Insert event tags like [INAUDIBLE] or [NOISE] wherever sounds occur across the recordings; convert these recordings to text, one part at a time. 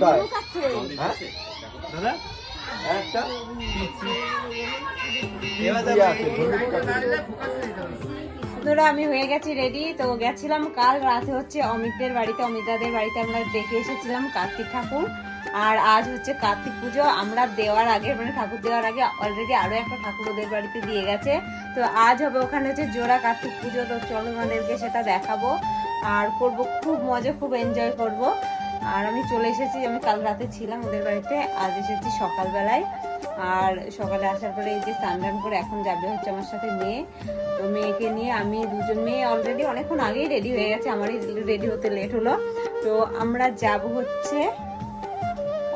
কোথায়? হ্যাঁ? দাদা? একটা? ধরো আমি হয়ে গেছি রেডি তো গেছিলাম কাল রাতে হচ্ছে অমিতদের বাড়িতে অমিতাদের বাড়িতে আমরা দেখে এসেছিলাম কার্তিক ঠাকুর। আর আজ হচ্ছে কার্তিক পুজো আমরা দেওয়ার আগে মানে ঠাকুর দেওয়ার আগে অলরেডি আরও একটা ঠাকুর ওদের বাড়িতে দিয়ে গেছে। তো আজ হবে ওখানে হচ্ছে জোড়া কার্তিক পুজো তো চলো আমাদেরকে সেটা দেখাবো। আর করব খুব মজা খুব এনজয় করব। আর আমি চলে এসেছি, আমি কাল রাতে ছিলাম ওদের বাড়িতে, আজ এসেছি সকালবেলায়। আর সকালে আসার পরে এই যে স্নান করে এখন যাবে হচ্ছে আমার সাথে মেয়ে। তো মেয়েকে নিয়ে আমি দুজন মেয়ে অলরেডি অনেকক্ষণ আগেই রেডি হয়ে গেছে, আমারই রেডি হতে লেট হলো। তো আমরা যাব হচ্ছে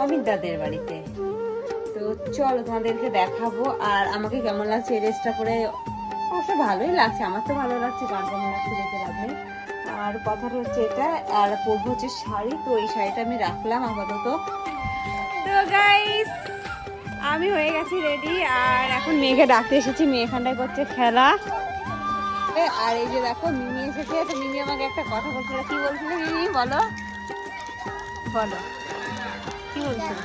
অমিত দাদের বাড়িতে। তো চলো তোমাদেরকে দেখাবো, আর আমাকে কেমন লাগছে এই ড্রেসটা পরে অবশ্য ভালোই লাগছে, আমার তো ভালো লাগছে গান কেমন লাগছে দেখে লাভ নেই। আর কথাটা হচ্ছে এটা, আর পরবো হচ্ছে শাড়ি। তো এই শাড়িটা আমি রাখলাম আপাতত। তো গাইস আমি হয়ে গেছি রেডি আর এখন মেয়েকে ডাকতে এসেছি। মেয়ে এখানটায় করছে খেলা। আর এই যে দেখো, মিমি এসেছে। তো মিমি আমাকে একটা কথা বলছিল। কি বলছিল মিমি? বলো। বলো। কি বলছিল?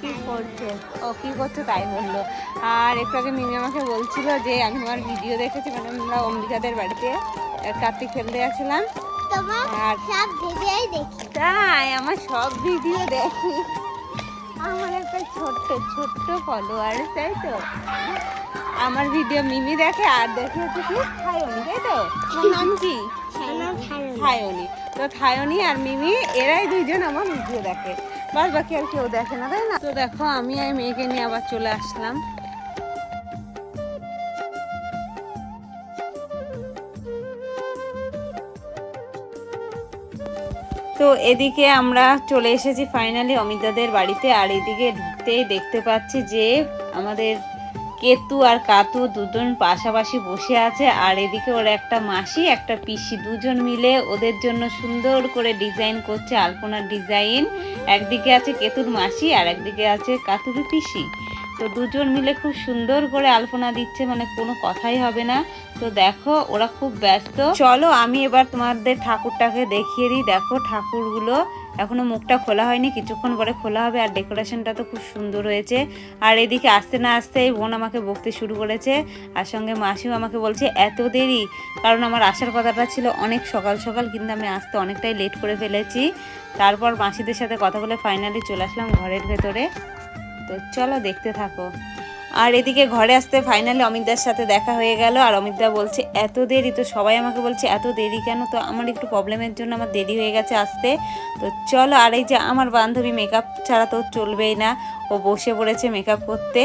কি করছ? ও, কি করছ তাই বলল। আর একটু আগে মিমি আমাকে বলছিল যে, আমি তোমার ভিডিও দেখেছি মানে আমরা অম্বিকাদের বাড়িতে। কার্তিক খেলতে গেছিলাম। আর সব ভিডিওই দেখি। তাই আমার সব ভিডিও দেখি। আমার একটা ছোট্ট ছোট্ট ফলোয়ার তাই তো? আমার ভিডিও মিমি দেখে আর দেখে হচ্ছে কি? থায়নি তাই তো? নাম কি? থায়নি তো থায়নি আর মিমি এরাই দুইজন আমার ভিডিও দেখে। বাদ বাকি আর কেউ দেখে না তাই না? তো দেখো আমি আর মেয়েকে নিয়ে আবার চলে আসলাম। তো এদিকে আমরা চলে এসেছি ফাইনালি অমিতাদের বাড়িতে, আর এদিকে ঢুকতেই দেখতে পাচ্ছি যে আমাদের কেতু আর কাতু দুজন পাশাপাশি বসে আছে, আর এদিকে ওর একটা মাসি, একটা পিসি দুজন মিলে ওদের জন্য সুন্দর করে ডিজাইন করছে, আলপনার ডিজাইন একদিকে আছে কেতুর মাসি, আর একদিকে আছে কাতুর পিসি। তো দুজন মিলে খুব সুন্দর করে আলপনা দিচ্ছে মানে কোনো কথাই হবে না। তো দেখো, ওরা খুব ব্যস্ত। চলো, আমি এবার তোমাদের ঠাকুরটাকে দেখিয়ে দিই। দেখো, ঠাকুরগুলো এখনও মুখটা খোলা হয়নি, কিছুক্ষণ পরে খোলা হবে। আর ডেকোরেশনটা তো খুব সুন্দর হয়েছে। আর এদিকে আসতে না আসতেই বোন আমাকে বকতে শুরু করেছে। আর সঙ্গে মাসিও আমাকে বলছে, এত দেরি? কারণ আমার আসার কথাটা ছিল অনেক সকাল সকাল, কিন্তু আমি আসতে অনেকটাই লেট করে ফেলেছি। তারপর মাসিদের সাথে কথা বলে ফাইনালি চলে আসলাম ঘরের ভেতরে। তো চলো দেখতে থাকো। আর এদিকে ঘরে আসতে ফাইনালি অমিতদার সাথে দেখা হয়ে গেল। আর অমিতদা বলছে, এত দেরি? তো সবাই আমাকে বলছে, এত দেরি কেন? তো আমার একটু প্রবলেমের জন্য আমার দেরি হয়ে গেছে আসতে। তো চলো, আর এই যে আমার বান্ধবী মেকআপ ছাড়া তো চলবেই না। ও বসে পড়েছে মেকআপ করতে।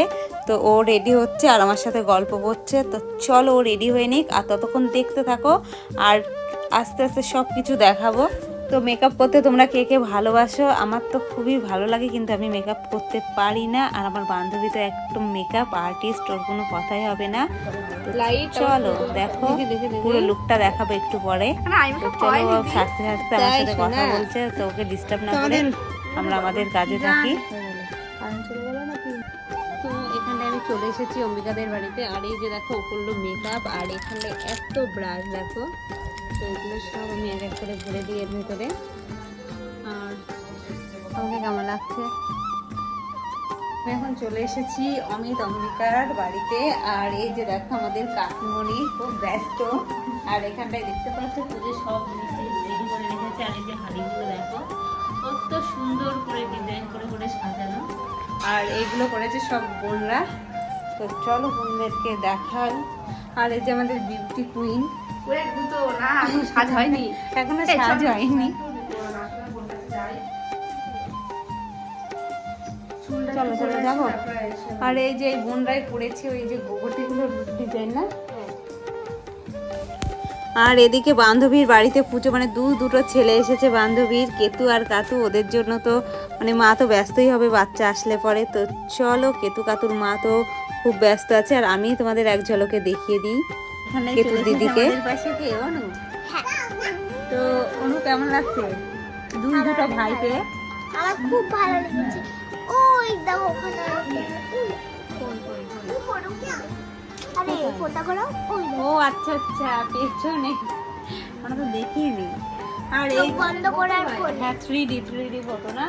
তো ও রেডি হচ্ছে আর আমার সাথে গল্প করছে। তো চলো, ও রেডি হয়ে নিক। আর ততক্ষণ দেখতে থাকো। আর আস্তে আস্তে সব কিছু দেখাবো। তো মেকআপ করতে তোমরা কে কে ভালোবাসো? আমার তো খুবই ভালো লাগে কিন্তু আমি মেকআপ করতে পারি না। আর আমার বান্ধবী তো একদম মেকআপ আর্টিস্ট ওর কোনো কথাই হবে না। চলো দেখো। পুরো লুকটা দেখাবো একটু পরে। চলো সাজতে সাজতে আমার সাথে কথা বলছে তো ওকে ডিস্টার্ব না করে আমরা আমাদের কাজে থাকি। এখানে আমি চলে এসেছি অম্বিকাদের বাড়িতে। আর এই যে দেখো ও করল মেকআপ আর এখানে এত ব্রাশ দেখো। তো এগুলো সব আমি এক এক করে ভরে দিই এর ভেতরে। আর আমাকে কেমন লাগছে? আমি এখন চলে এসেছি অমিত অম্বিকার বাড়িতে। আর এই যে দেখো আমাদের কাকিমণি, খুব ব্যস্ত। আর এখানটায় দেখতে পাচ্ছ পুজো সব জিনিস রেডি করে রেখেছে। আর এই যে হাড়িগুলো দেখো, কত সুন্দর করে ডিজাইন করে করে সাজানো। আর এইগুলো করেছে সব বোনরা। তো চলো বোনদেরকে দেখাই। আর এই যে আমাদের বিউটি কুইন সাজ [LAUGHS] হয়নি। এখনও সাজ হয়নি। চলো চলো যাব। আর এই যে বোনরাই করেছে ওই যে ডিজাইন না? আর এদিকে বান্ধবীর বাড়িতে পুজো মানে দু দুটো ছেলে এসেছে বান্ধবীর কেতু আর কাতু ওদের জন্য তো মানে মা তো ব্যস্তই হবে বাচ্চা আসলে পরে তো চলো কেতু কাতুর মা তো খুব ব্যস্ত আছে আর আমি তোমাদের এক ঝলকে দেখিয়ে দিই। কেতু দিদিকে। তো অনু কেমন লাগছে? দুই দুটো ভাই পেয়ে? আমার খুব ভালো লেগেছে। ওই দেখো ওখানে। আরে ফোনটা করো ও আচ্ছা আচ্ছা পেছনে। আমরা তো দেখিনি। আর এই বন্ধ করে আর হ্যাঁ three D three D photo না?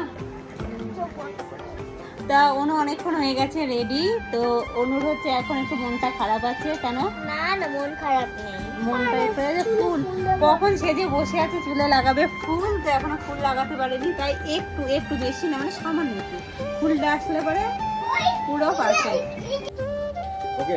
তা অনু অনেকক্ষণ হয়ে গেছে রেডি তো অনুর হচ্ছে এখন একটু মনটা খারাপ আছে কেন না না মন খারাপ নেই মনটা একটু ফুল কখন সেজে বসে আছে চুলে লাগাবে ফুল তো এখনও ফুল লাগাতে পারেনি তাই একটু একটু বেশি না মানে সামান্য একটু ফুলটা আসলে পরে পুরো পারফেক্ট ওকে